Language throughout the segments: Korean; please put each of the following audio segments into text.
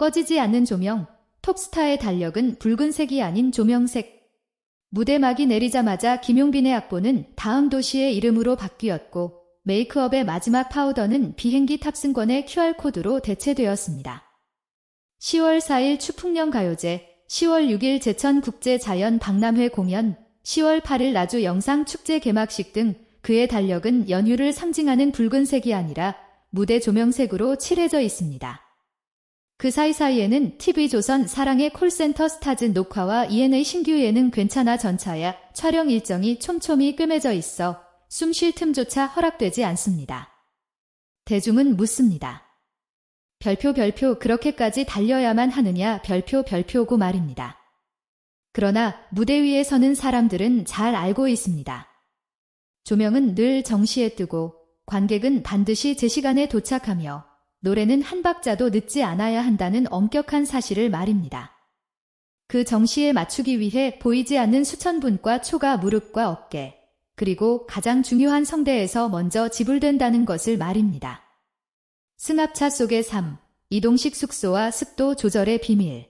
꺼지지 않는 조명, 톱스타의 달력은 붉은색이 아닌 조명색. 무대막이 내리자마자 김용빈의 악보는 다음 도시의 이름으로 바뀌었고 메이크업의 마지막 파우더는 비행기 탑승권의 QR코드로 대체되었습니다. 10월 4일 추풍령 가요제, 10월 6일 제천국제자연 박람회 공연, 10월 8일 나주 영상축제 개막식 등 그의 달력은 연휴를 상징하는 붉은색이 아니라 무대 조명색으로 칠해져 있습니다. 그 사이사이에는 TV조선 사랑의 콜센터 스타즈 녹화와 EN의 신규 예능 괜찮아 전차야 촬영 일정이 촘촘히 꿰매져 있어 숨 쉴 틈조차 허락되지 않습니다. 대중은 묻습니다. 별표 별표 그렇게까지 달려야만 하느냐 별표 별표고 말입니다. 그러나 무대 위에 서는 사람들은 잘 알고 있습니다. 조명은 늘 정시에 뜨고 관객은 반드시 제 시간에 도착하며 노래는 한 박자도 늦지 않아야 한다는 엄격한 사실을 말입니다. 그 정시에 맞추기 위해 보이지 않는 수천 분과 초가 무릎과 어깨, 그리고 가장 중요한 성대에서 먼저 지불된다는 것을 말입니다. 승합차 속의 삶, 이동식 숙소와 습도 조절의 비밀.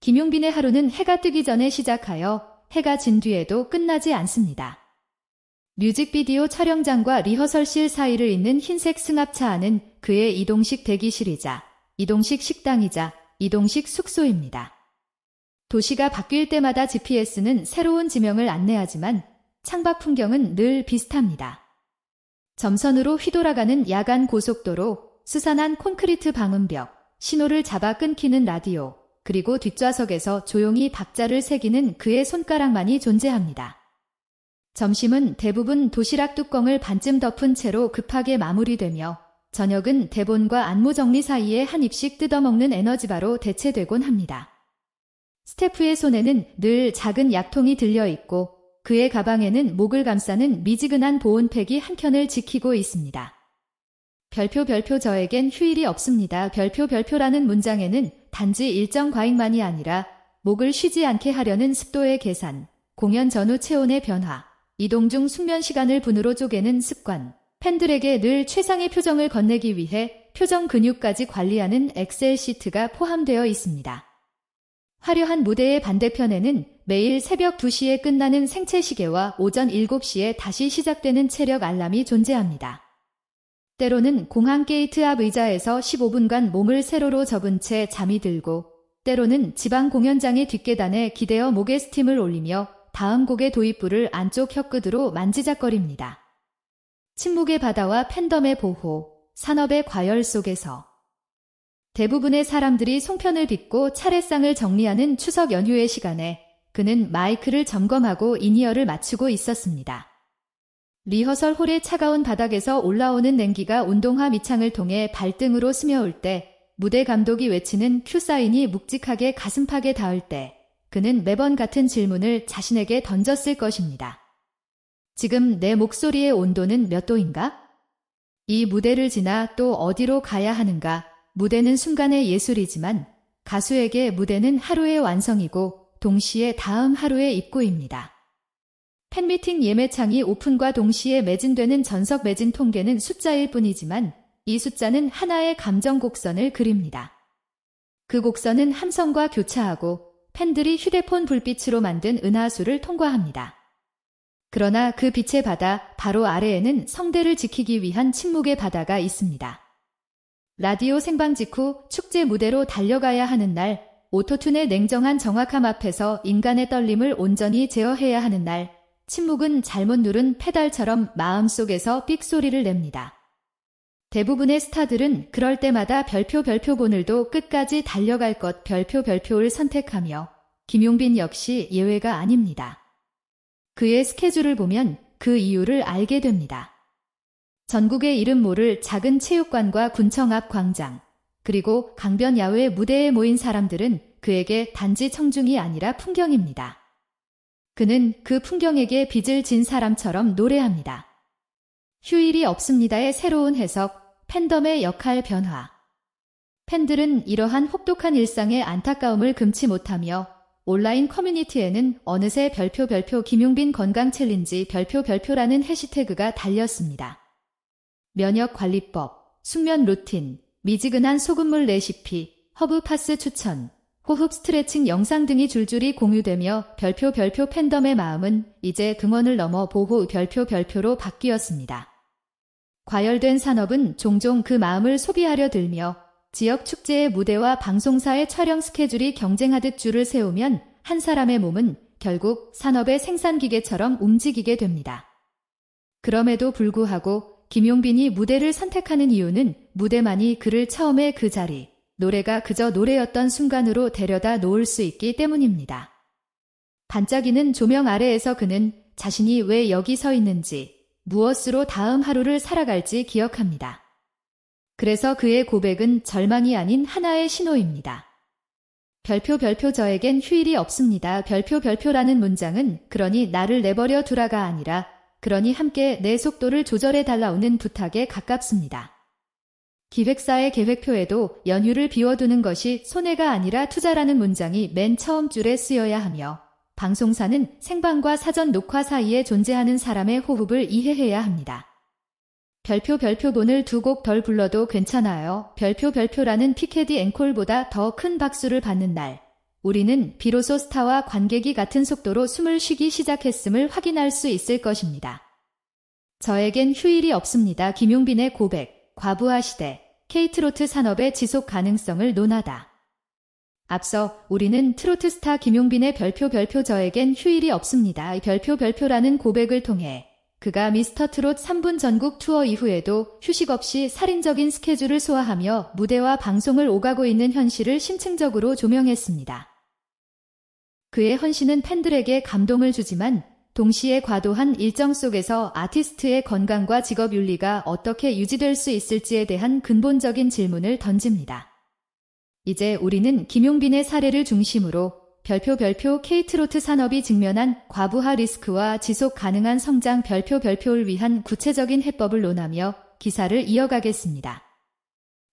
김용빈의 하루는 해가 뜨기 전에 시작하여 해가 진 뒤에도 끝나지 않습니다. 뮤직비디오 촬영장과 리허설실 사이를 잇는 흰색 승합차 안은 그의 이동식 대기실이자 이동식 식당이자 이동식 숙소입니다. 도시가 바뀔 때마다 GPS는 새로운 지명을 안내하지만 창밖 풍경은 늘 비슷합니다. 점선으로 휘돌아가는 야간 고속도로, 수산한 콘크리트 방음벽, 신호를 잡아 끊기는 라디오, 그리고 뒷좌석에서 조용히 박자를 새기는 그의 손가락만이 존재합니다. 점심은 대부분 도시락 뚜껑을 반쯤 덮은 채로 급하게 마무리되며 저녁은 대본과 안무 정리 사이에 한 입씩 뜯어먹는 에너지바로 대체되곤 합니다. 스태프의 손에는 늘 작은 약통이 들려 있고 그의 가방에는 목을 감싸는 미지근한 보온팩이 한 켠을 지키고 있습니다. 별표 별표 저에겐 휴일이 없습니다. 별표 별표라는 문장에는 단지 일정 과잉만이 아니라 목을 쉬지 않게 하려는 습도의 계산, 공연 전후 체온의 변화, 이동 중 숙면 시간을 분으로 쪼개는 습관, 팬들에게 늘 최상의 표정을 건네기 위해 표정 근육까지 관리하는 엑셀 시트가 포함되어 있습니다. 화려한 무대의 반대편에는 매일 새벽 2시에 끝나는 생체 시계와 오전 7시에 다시 시작되는 체력 알람이 존재합니다. 때로는 공항 게이트 앞 의자에서 15분간 몸을 세로로 접은 채 잠이 들고, 때로는 지방 공연장의 뒷계단에 기대어 목에 스팀을 올리며 다음 곡의 도입부를 안쪽 혀끝으로 만지작거립니다. 침묵의 바다와 팬덤의 보호, 산업의 과열 속에서 대부분의 사람들이 송편을 빚고 차례상을 정리하는 추석 연휴의 시간에 그는 마이크를 점검하고 이니어를 맞추고 있었습니다. 리허설 홀의 차가운 바닥에서 올라오는 냉기가 운동화 밑창을 통해 발등으로 스며올 때 무대 감독이 외치는 큐 사인이 묵직하게 가슴팍에 닿을 때 그는 매번 같은 질문을 자신에게 던졌을 것입니다. 지금 내 목소리의 온도는 몇 도인가? 이 무대를 지나 또 어디로 가야 하는가? 무대는 순간의 예술이지만 가수에게 무대는 하루의 완성이고 동시에 다음 하루의 입구입니다. 팬미팅 예매창이 오픈과 동시에 매진되는 전석 매진 통계는 숫자일 뿐이지만 이 숫자는 하나의 감정 곡선을 그립니다. 그 곡선은 함성과 교차하고 팬들이 휴대폰 불빛으로 만든 은하수를 통과합니다. 그러나 그 빛의 바다 바로 아래에는 성대를 지키기 위한 침묵의 바다가 있습니다. 라디오 생방 직후 축제 무대로 달려가야 하는 날, 오토튠의 냉정한 정확함 앞에서 인간의 떨림을 온전히 제어해야 하는 날, 침묵은 잘못 누른 페달처럼 마음속에서 삑소리를 냅니다. 대부분의 스타들은 그럴 때마다 별표 별표 오늘도 끝까지 달려갈 것 별표 별표를 선택하며 김용빈 역시 예외가 아닙니다. 그의 스케줄을 보면 그 이유를 알게 됩니다. 전국의 이름 모를 작은 체육관과 군청 앞 광장, 그리고 강변 야외 무대에 모인 사람들은 그에게 단지 청중이 아니라 풍경입니다. 그는 그 풍경에게 빚을 진 사람처럼 노래합니다. 휴일이 없습니다의 새로운 해석, 팬덤의 역할 변화. 팬들은 이러한 혹독한 일상의 안타까움을 금치 못하며 온라인 커뮤니티에는 어느새 별표 별표 김용빈 건강 챌린지 별표 별표라는 해시태그가 달렸습니다. 면역 관리법, 숙면 루틴, 미지근한 소금물 레시피, 허브 파스 추천, 호흡 스트레칭 영상 등이 줄줄이 공유되며 별표 별표 팬덤의 마음은 이제 등원을 넘어 보호 별표 별표로 바뀌었습니다. 과열된 산업은 종종 그 마음을 소비하려 들며 지역 축제의 무대와 방송사의 촬영 스케줄이 경쟁하듯 줄을 세우면 한 사람의 몸은 결국 산업의 생산기계처럼 움직이게 됩니다. 그럼에도 불구하고 김용빈이 무대를 선택하는 이유는 무대만이 그를 처음에 그 자리, 노래가 그저 노래였던 순간으로 데려다 놓을 수 있기 때문입니다. 반짝이는 조명 아래에서 그는 자신이 왜 여기 서 있는지, 무엇으로 다음 하루를 살아갈지 기억합니다. 그래서 그의 고백은 절망이 아닌 하나의 신호입니다. 별표 별표 저에겐 휴일이 없습니다. 별표 별표라는 문장은 그러니 나를 내버려 두라가 아니라 그러니 함께 내 속도를 조절해 달라오는 부탁에 가깝습니다. 기획사의 계획표에도 연휴를 비워두는 것이 손해가 아니라 투자라는 문장이 맨 처음 줄에 쓰여야 하며 방송사는 생방과 사전 녹화 사이에 존재하는 사람의 호흡을 이해해야 합니다. 별표 별표본을 두 곡 덜 불러도 괜찮아요. 별표 별표라는 피케디 앵콜보다 더 큰 박수를 받는 날. 우리는 비로소 스타와 관객이 같은 속도로 숨을 쉬기 시작했음을 확인할 수 있을 것입니다. 저에겐 휴일이 없습니다. 김용빈의 고백, 과부하 시대, 케이트로트 산업의 지속 가능성을 논하다. 앞서 우리는 트로트 스타 김용빈의 별표 별표 저에겐 휴일이 없습니다. 별표 별표라는 고백을 통해 그가 미스터 트롯 3분 전국 투어 이후에도 휴식 없이 살인적인 스케줄을 소화하며 무대와 방송을 오가고 있는 현실을 심층적으로 조명했습니다. 그의 헌신은 팬들에게 감동을 주지만 동시에 과도한 일정 속에서 아티스트의 건강과 직업 윤리가 어떻게 유지될 수 있을지에 대한 근본적인 질문을 던집니다. 이제 우리는 김용빈의 사례를 중심으로 별표 별표 K트로트 산업이 직면한 과부하 리스크와 지속 가능한 성장 별표 별표를 위한 구체적인 해법을 논하며 기사를 이어가겠습니다.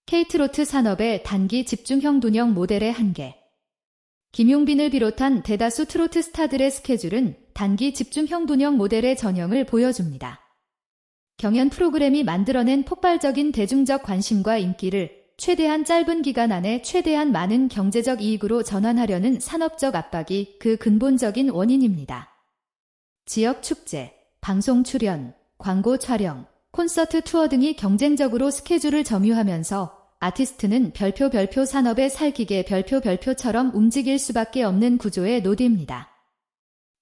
K트로트 산업의 단기 집중형 분영 모델의 한계 김용빈을 비롯한 대다수 트로트 스타들의 스케줄은 단기 집중형 분영 모델의 전형을 보여줍니다. 경연 프로그램이 만들어낸 폭발적인 대중적 관심과 인기를 최대한 짧은 기간 안에 최대한 많은 경제적 이익으로 전환하려는 산업적 압박이 그 근본적인 원인입니다. 지역 축제, 방송 출연, 광고 촬영, 콘서트 투어 등이 경쟁적으로 스케줄을 점유하면서 아티스트는 별표 별표 산업의 살기계 별표 별표처럼 움직일 수밖에 없는 구조의 노드입니다.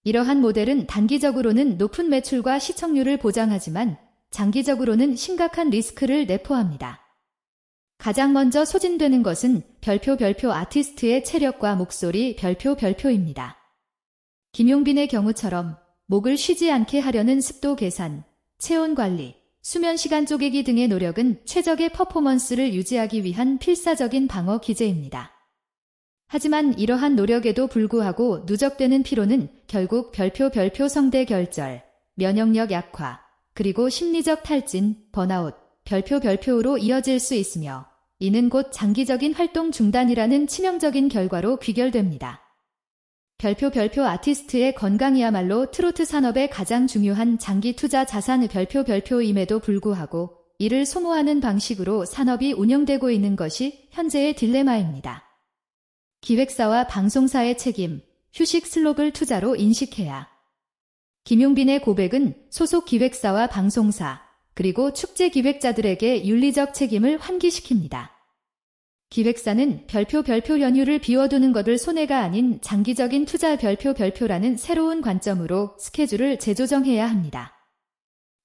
이러한 모델은 단기적으로는 높은 매출과 시청률을 보장하지만 장기적으로는 심각한 리스크를 내포합니다. 가장 먼저 소진되는 것은 별표 별표 아티스트의 체력과 목소리 별표 별표입니다. 김용빈의 경우처럼 목을 쉬지 않게 하려는 습도 계산, 체온 관리, 수면 시간 쪼개기 등의 노력은 최적의 퍼포먼스를 유지하기 위한 필사적인 방어 기제입니다. 하지만 이러한 노력에도 불구하고 누적되는 피로는 결국 별표 별표 성대 결절, 면역력 약화, 그리고 심리적 탈진, 번아웃, 별표 별표로 이어질 수 있으며 이는 곧 장기적인 활동 중단이라는 치명적인 결과로 귀결됩니다. 별표 별표 아티스트의 건강이야말로 트로트 산업의 가장 중요한 장기 투자 자산 별표 별표임에도 불구하고 이를 소모하는 방식으로 산업이 운영되고 있는 것이 현재의 딜레마입니다. 기획사와 방송사의 책임, 휴식 슬록을 투자로 인식해야. 김용빈의 고백은 소속 기획사와 방송사, 그리고 축제 기획자들에게 윤리적 책임을 환기시킵니다. 기획사는 별표 별표 연휴를 비워두는 것을 손해가 아닌 장기적인 투자 별표 별표라는 새로운 관점으로 스케줄을 재조정해야 합니다.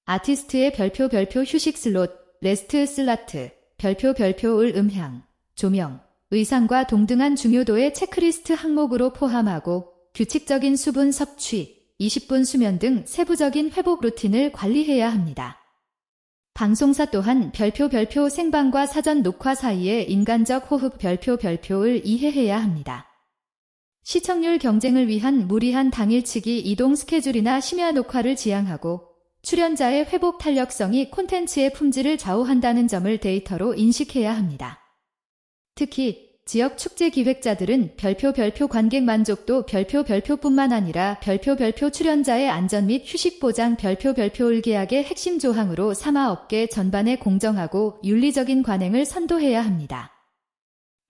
아티스트의 별표 별표 휴식 슬롯, 레스트 슬라트, 별표 별표을 음향, 조명, 의상과 동등한 중요도의 체크리스트 항목으로 포함하고 규칙적인 수분 섭취, 20분 수면 등 세부적인 회복 루틴을 관리해야 합니다. 방송사 또한 별표 별표 생방과 사전 녹화 사이에 인간적 호흡 별표 별표를 이해해야 합니다. 시청률 경쟁을 위한 무리한 당일치기 이동 스케줄이나 심야 녹화를 지향하고 출연자의 회복 탄력성이 콘텐츠의 품질을 좌우한다는 점을 데이터로 인식해야 합니다. 특히 지역 축제 기획자들은 별표 별표 관객 만족도 별표 별표뿐만 아니라 별표 별표 출연자의 안전 및 휴식 보장 별표 별표 을 계약의 핵심 조항으로 삼아 업계 전반에 공정하고 윤리적인 관행을 선도해야 합니다.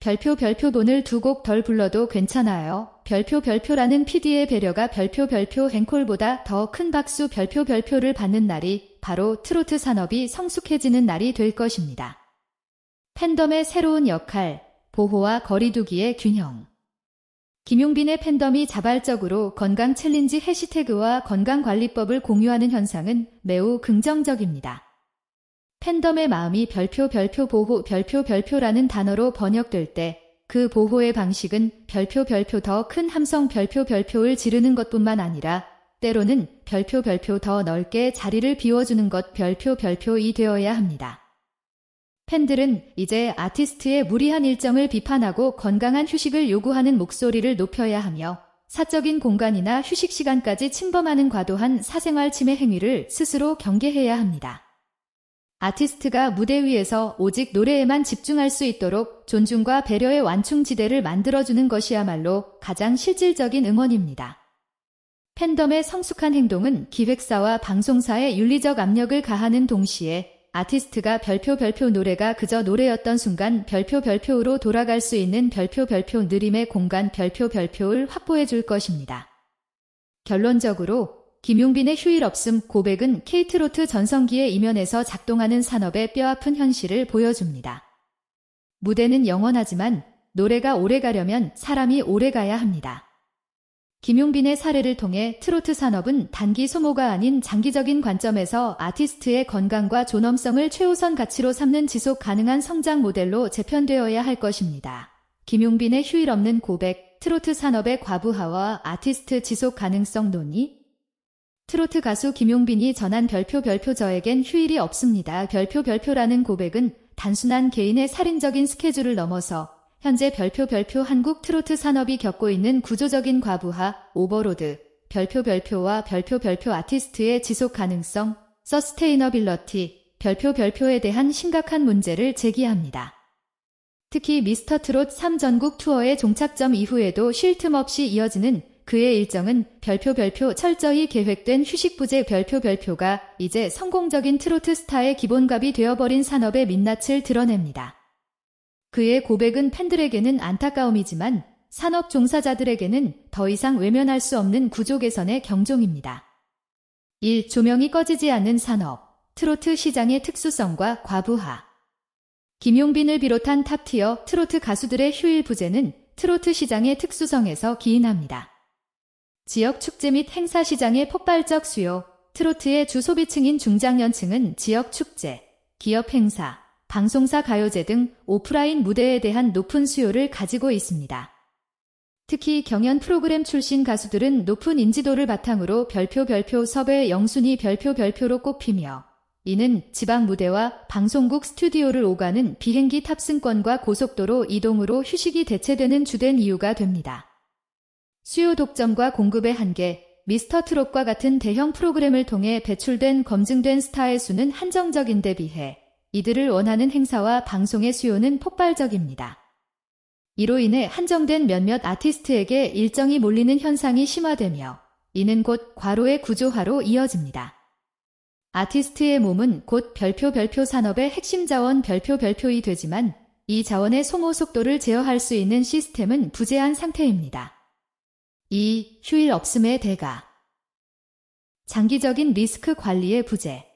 별표 별표 돈을 두 곡 덜 불러도 괜찮아요. 별표 별표라는 PD의 배려가 별표 별표 행콜보다 더 큰 박수 별표 별표를 받는 날이 바로 트로트 산업이 성숙해지는 날이 될 것입니다. 팬덤의 새로운 역할, 보호와 거리두기의 균형. 김용빈의 팬덤이 자발적으로 건강 챌린지 해시태그와 건강관리법을 공유하는 현상은 매우 긍정적입니다. 팬덤의 마음이 별표 별표 보호 별표 별표라는 단어로 번역될 때 그 보호의 방식은 별표 별표 더 큰 함성 별표 별표를 지르는 것뿐만 아니라 때로는 별표 별표 더 넓게 자리를 비워주는 것 별표 별표이 되어야 합니다. 팬들은 이제 아티스트의 무리한 일정을 비판하고 건강한 휴식을 요구하는 목소리를 높여야 하며 사적인 공간이나 휴식 시간까지 침범하는 과도한 사생활 침해 행위를 스스로 경계해야 합니다. 아티스트가 무대 위에서 오직 노래에만 집중할 수 있도록 존중과 배려의 완충지대를 만들어주는 것이야말로 가장 실질적인 응원입니다. 팬덤의 성숙한 행동은 기획사와 방송사의 윤리적 압력을 가하는 동시에 아티스트가 별표 별표 노래가 그저 노래였던 순간 별표 별표로 돌아갈 수 있는 별표 별표 느림의 공간 별표 별표를 확보해 줄 것입니다. 결론적으로 김용빈의 휴일 없음 고백은 케이트로트 전성기의 이면에서 작동하는 산업의 뼈아픈 현실을 보여줍니다. 무대는 영원하지만 노래가 오래 가려면 사람이 오래 가야 합니다. 김용빈의 사례를 통해 트로트 산업은 단기 소모가 아닌 장기적인 관점에서 아티스트의 건강과 존엄성을 최우선 가치로 삼는 지속 가능한 성장 모델로 재편되어야 할 것입니다. 김용빈의 휴일 없는 고백, 트로트 산업의 과부하와 아티스트 지속 가능성 논의, 트로트 가수 김용빈이 전한 별표 별표 저에겐 휴일이 없습니다. 별표 별표라는 고백은 단순한 개인의 살인적인 스케줄을 넘어서 현재 별표 별표 한국 트로트 산업이 겪고 있는 구조적인 과부하, 오버로드, 별표 별표와 별표 별표 아티스트의 지속 가능성, 서스테이너빌러티, 별표 별표에 대한 심각한 문제를 제기합니다. 특히 미스터 트롯 3전국 투어의 종착점 이후에도 쉴 틈 없이 이어지는 그의 일정은 별표 별표 철저히 계획된 휴식 부재 별표 별표가 이제 성공적인 트로트 스타의 기본값이 되어버린 산업의 민낯을 드러냅니다. 그의 고백은 팬들에게는 안타까움이지만 산업 종사자들에게는 더 이상 외면할 수 없는 구조 개선의 경종입니다. 1. 조명이 꺼지지 않는 산업, 트로트 시장의 특수성과 과부하. 김용빈을 비롯한 탑티어 트로트 가수들의 휴일 부재는 트로트 시장의 특수성에서 기인합니다. 지역 축제 및 행사 시장의 폭발적 수요, 트로트의 주 소비층인 중장년층은 지역 축제, 기업 행사, 방송사 가요제 등 오프라인 무대에 대한 높은 수요를 가지고 있습니다. 특히 경연 프로그램 출신 가수들은 높은 인지도를 바탕으로 별표 별표 섭외 영순위 별표 별표로 꼽히며 이는 지방 무대와 방송국 스튜디오를 오가는 비행기 탑승권과 고속도로 이동으로 휴식이 대체되는 주된 이유가 됩니다. 수요 독점과 공급의 한계, 미스터 트롯과 같은 대형 프로그램을 통해 배출된 검증된 스타의 수는 한정적인 데 비해 이들을 원하는 행사와 방송의 수요는 폭발적입니다. 이로 인해 한정된 몇몇 아티스트에게 일정이 몰리는 현상이 심화되며 이는 곧 과로의 구조화로 이어집니다. 아티스트의 몸은 곧 별표 별표 산업의 핵심 자원 별표 별표이 되지만 이 자원의 소모 속도를 제어할 수 있는 시스템은 부재한 상태입니다. 2. 휴일 없음의 대가. 장기적인 리스크 관리의 부재.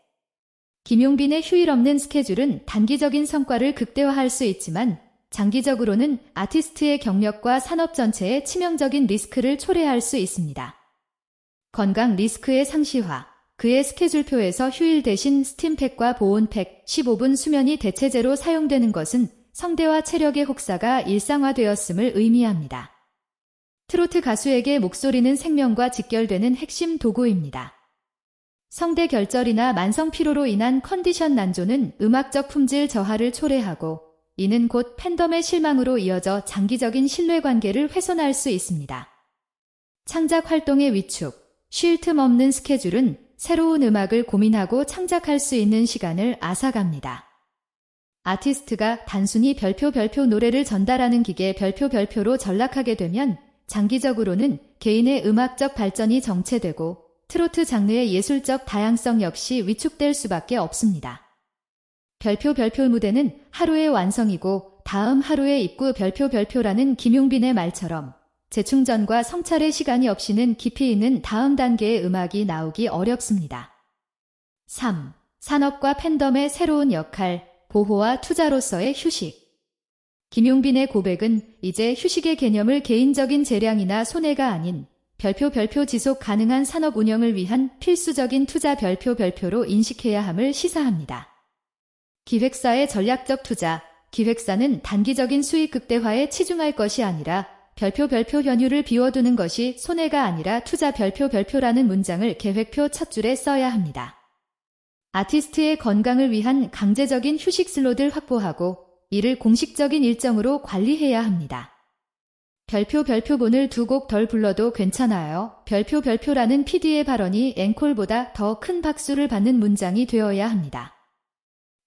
김용빈의 휴일 없는 스케줄은 단기적인 성과를 극대화할 수 있지만 장기적으로는 아티스트의 경력과 산업 전체에 치명적인 리스크를 초래할 수 있습니다. 건강 리스크의 상시화. 그의 스케줄표에서 휴일 대신 스팀팩과 보온팩 15분 수면이 대체제로 사용되는 것은 성대와 체력의 혹사가 일상화되었음을 의미합니다. 트로트 가수에게 목소리는 생명과 직결되는 핵심 도구입니다. 성대 결절이나 만성 피로로 인한 컨디션 난조는 음악적 품질 저하를 초래하고 이는 곧 팬덤의 실망으로 이어져 장기적인 신뢰관계를 훼손할 수 있습니다. 창작 활동의 위축, 쉴 틈 없는 스케줄은 새로운 음악을 고민하고 창작할 수 있는 시간을 앗아갑니다. 아티스트가 단순히 별표 별표 노래를 전달하는 기계 별표 별표로 전락하게 되면 장기적으로는 개인의 음악적 발전이 정체되고 트로트 장르의 예술적 다양성 역시 위축될 수밖에 없습니다. 별표 별표 무대는 하루의 완성이고 다음 하루에 입구 별표 별표라는 김용빈의 말처럼 재충전과 성찰의 시간이 없이는 깊이 있는 다음 단계의 음악이 나오기 어렵습니다. 3. 산업과 팬덤의 새로운 역할, 보호와 투자로서의 휴식. 김용빈의 고백은 이제 휴식의 개념을 개인적인 재량이나 손해가 아닌 별표 별표 지속 가능한 산업 운영을 위한 필수적인 투자 별표 별표로 인식해야 함을 시사합니다. 기획사의 전략적 투자, 기획사는 단기적인 수익 극대화에 치중할 것이 아니라 별표 별표 현율을 비워두는 것이 손해가 아니라 투자 별표 별표라는 문장을 계획표 첫 줄에 써야 합니다. 아티스트의 건강을 위한 강제적인 휴식 슬롯을 확보하고 이를 공식적인 일정으로 관리해야 합니다. 별표 별표본을 두 곡 덜 불러도 괜찮아요. 별표 별표라는 PD의 발언이 앵콜보다 더 큰 박수를 받는 문장이 되어야 합니다.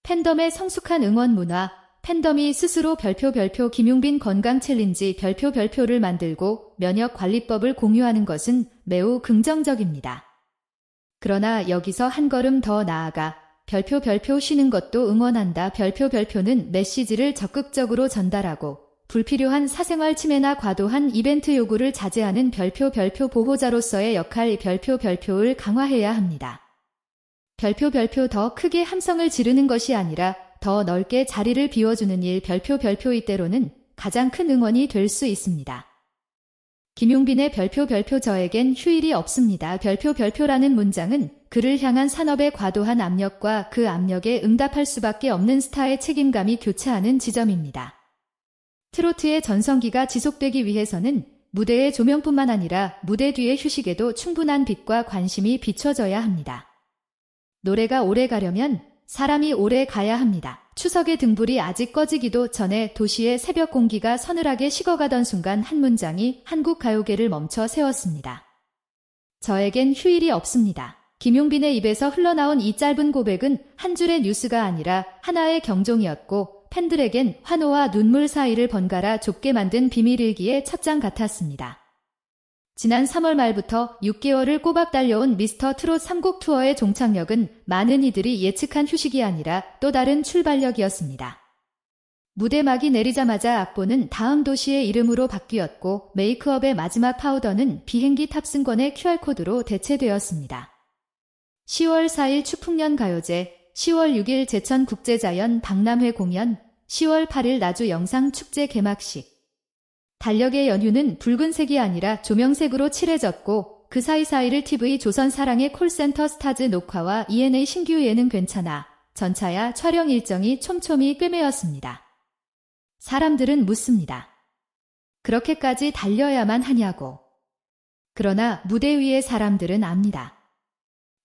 팬덤의 성숙한 응원 문화, 팬덤이 스스로 별표 별표 김용빈 건강 챌린지 별표 별표를 만들고 면역 관리법을 공유하는 것은 매우 긍정적입니다. 그러나 여기서 한 걸음 더 나아가 별표 별표 쉬는 것도 응원한다. 별표 별표는 메시지를 적극적으로 전달하고 불필요한 사생활 침해나 과도한 이벤트 요구를 자제하는 별표 별표 보호자로서의 역할 별표 별표를 강화해야 합니다. 별표 별표 더 크게 함성을 지르는 것이 아니라 더 넓게 자리를 비워주는 일 별표 별표 이때로는 가장 큰 응원이 될 수 있습니다. 김용빈의 별표 별표 저에겐 휴일이 없습니다. 별표 별표라는 문장은 그를 향한 산업의 과도한 압력과 그 압력에 응답할 수밖에 없는 스타의 책임감이 교차하는 지점입니다. 트로트의 전성기가 지속되기 위해서는 무대의 조명뿐만 아니라 무대 뒤의 휴식에도 충분한 빛과 관심이 비춰져야 합니다. 노래가 오래 가려면 사람이 오래 가야 합니다. 추석의 등불이 아직 꺼지기도 전에 도시의 새벽 공기가 서늘하게 식어가던 순간 한 문장이 한국 가요계를 멈춰 세웠습니다. 저에겐 휴일이 없습니다. 김용빈의 입에서 흘러나온 이 짧은 고백은 한 줄의 뉴스가 아니라 하나의 경종이었고 팬들에겐 환호와 눈물 사이를 번갈아 좁게 만든 비밀일기의 첫장 같았습니다. 지난 3월 말부터 6개월을 꼬박 달려온 미스터 트롯 3곡 투어의 종착역은 많은 이들이 예측한 휴식이 아니라 또 다른 출발력이었습니다. 무대막이 내리자마자 악보는 다음 도시의 이름으로 바뀌었고 메이크업의 마지막 파우더는 비행기 탑승권의 QR코드로 대체되었습니다. 10월 4일 추풍년 가요제, 10월 6일 제천 국제자연 박람회 공연, 10월 8일 나주 영상 축제 개막식, 달력의 연휴는 붉은색이 아니라 조명색으로 칠해졌고 그 사이사이를 TV 조선 사랑의 콜센터 스타즈 녹화와 ENA 신규 예능 괜찮아 전차야 촬영 일정이 촘촘히 꿰매었습니다. 사람들은 묻습니다. 그렇게까지 달려야만 하냐고. 그러나 무대 위의 사람들은 압니다.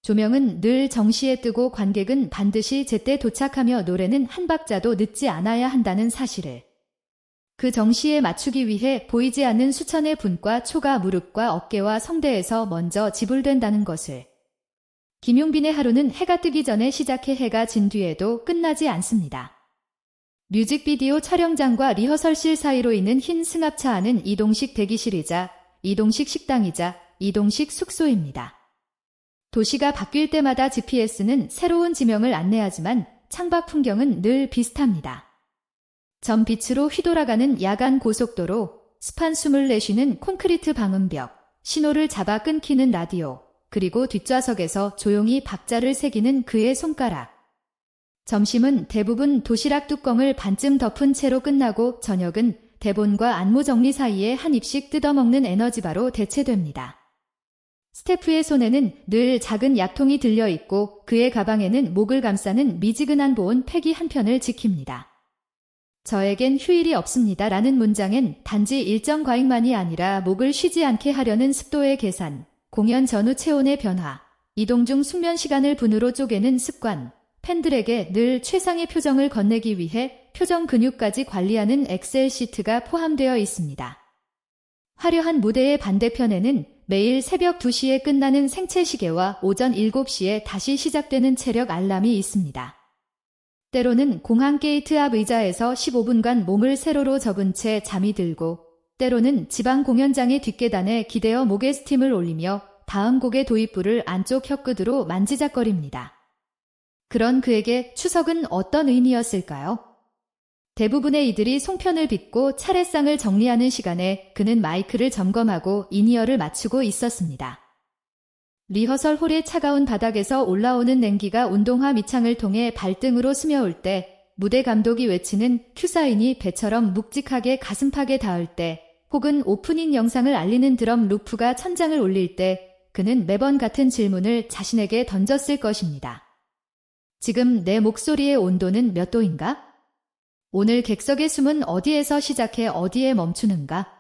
조명은 늘 정시에 뜨고 관객은 반드시 제때 도착하며 노래는 한 박자도 늦지 않아야 한다는 사실을. 그 정시에 맞추기 위해 보이지 않는 수천의 분과 초가 무릎과 어깨와 성대에서 먼저 지불된다는 것을. 김용빈의 하루는 해가 뜨기 전에 시작해 해가 진 뒤에도 끝나지 않습니다. 뮤직비디오 촬영장과 리허설실 사이로 있는 흰 승합차 안은 이동식 대기실이자 이동식 식당이자 이동식 숙소입니다. 도시가 바뀔 때마다 GPS는 새로운 지명을 안내하지만 창밖 풍경은 늘 비슷합니다. 전 빛으로 휘돌아가는 야간 고속도로, 습한 숨을 내쉬는 콘크리트 방음벽, 신호를 잡아 끊기는 라디오, 그리고 뒷좌석에서 조용히 박자를 새기는 그의 손가락. 점심은 대부분 도시락 뚜껑을 반쯤 덮은 채로 끝나고 저녁은 대본과 안무 정리 사이에 한 입씩 뜯어먹는 에너지바로 대체됩니다. 스태프의 손에는 늘 작은 약통이 들려 있고 그의 가방에는 목을 감싸는 미지근한 보온 팩이 한 편을 지킵니다. 저에겐 휴일이 없습니다. 라는 문장엔 단지 일정 과잉만이 아니라 목을 쉬지 않게 하려는 습도의 계산, 공연 전후 체온의 변화, 이동 중 숙면 시간을 분으로 쪼개는 습관, 팬들에게 늘 최상의 표정을 건네기 위해 표정 근육까지 관리하는 엑셀 시트가 포함되어 있습니다. 화려한 무대의 반대편에는 매일 새벽 2시에 끝나는 생체 시계와 오전 7시에 다시 시작되는 체력 알람이 있습니다. 때로는 공항 게이트 앞 의자에서 15분간 몸을 세로로 접은 채 잠이 들고 때로는 지방 공연장의 뒷계단에 기대어 목에 스팀을 올리며 다음 곡의 도입부를 안쪽 혀끝으로 만지작거립니다. 그런 그에게 추석은 어떤 의미였을까요? 대부분의 이들이 송편을 빚고 차례상을 정리하는 시간에 그는 마이크를 점검하고 인이어를 맞추고 있었습니다. 리허설 홀의 차가운 바닥에서 올라오는 냉기가 운동화 밑창을 통해 발등으로 스며올 때 무대 감독이 외치는 큐사인이 배처럼 묵직하게 가슴팍에 닿을 때 혹은 오프닝 영상을 알리는 드럼 루프가 천장을 올릴 때 그는 매번 같은 질문을 자신에게 던졌을 것입니다. 지금 내 목소리의 온도는 몇 도인가? 오늘 객석의 숨은 어디에서 시작해 어디에 멈추는가?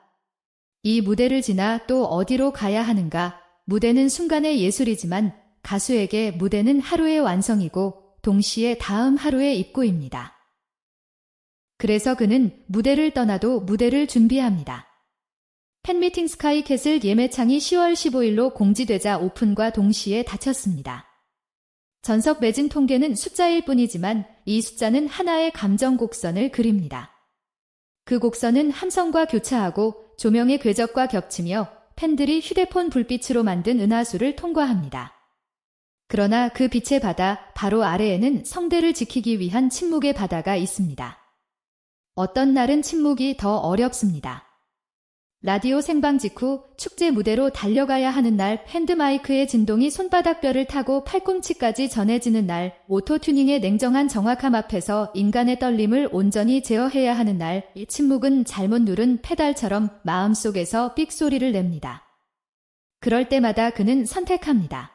이 무대를 지나 또 어디로 가야 하는가? 무대는 순간의 예술이지만 가수에게 무대는 하루의 완성이고 동시에 다음 하루의 입구입니다. 그래서 그는 무대를 떠나도 무대를 준비합니다. 팬미팅 스카이캐슬 예매창이 10월 15일로 공지되자 오픈과 동시에 닫혔습니다. 전석 매진 통계는 숫자일 뿐이지만 이 숫자는 하나의 감정 곡선을 그립니다. 그 곡선은 함성과 교차하고 조명의 궤적과 겹치며 팬들이 휴대폰 불빛으로 만든 은하수를 통과합니다. 그러나 그 빛의 바다 바로 아래에는 성대를 지키기 위한 침묵의 바다가 있습니다. 어떤 날은 침묵이 더 어렵습니다. 라디오 생방 직후 축제 무대로 달려가야 하는 날 핸드마이크의 진동이 손바닥뼈를 타고 팔꿈치까지 전해지는 날 오토 튜닝의 냉정한 정확함 앞에서 인간의 떨림을 온전히 제어해야 하는 날 이 침묵은 잘못 누른 페달처럼 마음속에서 삑 소리를 냅니다. 그럴 때마다 그는 선택합니다.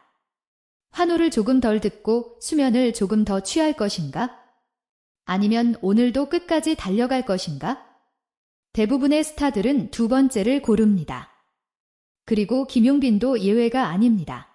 환호를 조금 덜 듣고 수면을 조금 더 취할 것인가? 아니면 오늘도 끝까지 달려갈 것인가? 대부분의 스타들은 두 번째를 고릅니다. 그리고 김용빈도 예외가 아닙니다.